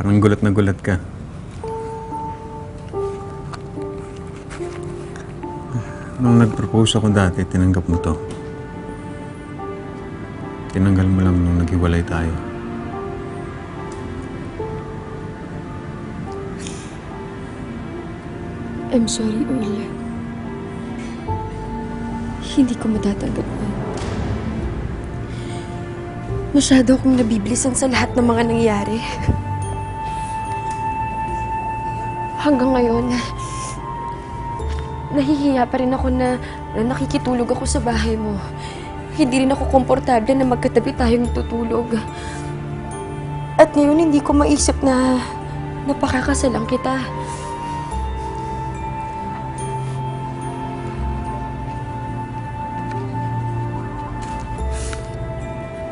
Parang gulat na gulat ka. Nung nag-propose ako dati, tinanggap mo to. Tinanggal mo lang nung naghiwalay tayo. I'm sorry, Earl. Hindi ko matatanggap yun. Masyado akong nabibilisan sa lahat ng mga nangyayari. Hanggang ngayon, nahihiya pa rin ako na, na nakikitulog ako sa bahay mo. Hindi rin ako komportable na magkatabi tayong tutulog. At ngayon, hindi ko maisip na napakakasalang kita.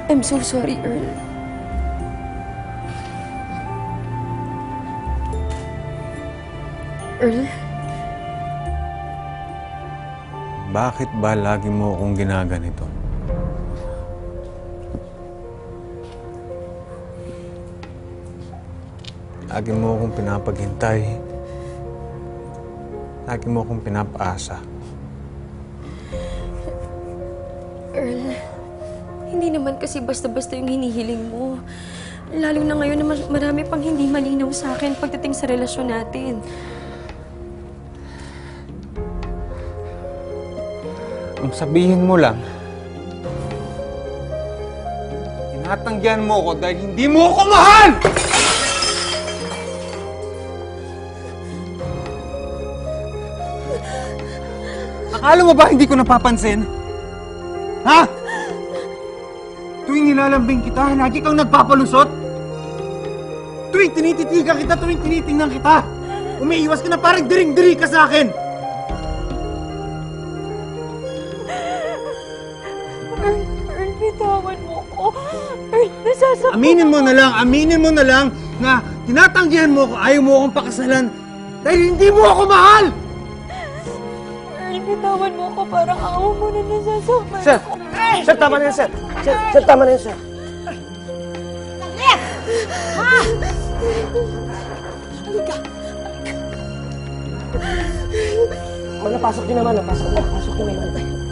I'm so sorry, Earl. Earl, Bakit ba lagi mo akong ginaganito? Lagi mo akong pinapaghintay. Lagi mo akong pinapaasa. Earl, hindi naman kasi basta-basta yung hinihiling mo. Lalo na ngayon na marami pang hindi malinaw sa akin pagdating sa relasyon natin. Kung sabihin mo lang, tinatanggihan mo ko dahil hindi mo ako mahal! Akala mo ba hindi ko napapansin? Ha? Tuwing nilalambing kita, lagi kang nagpapalusot? Tuwing tinititigan kita, tuwing tinitingnan kita, umiiwas ka na parang diring-diri ka sa akin! Nasasaktan Aminin mo na lang, aminin mo na lang na tinatanggihan mo ako, ayaw mo akong pakasalan dahil hindi mo ako mahal! Bitawan mo ko. Parang awa mo na nasasaktan Sir! ako. Sir, tama na yan, sir! Sir, sir tama na yan, sir! Halika! Napasok niyo naman, napasok napasok niyo naman.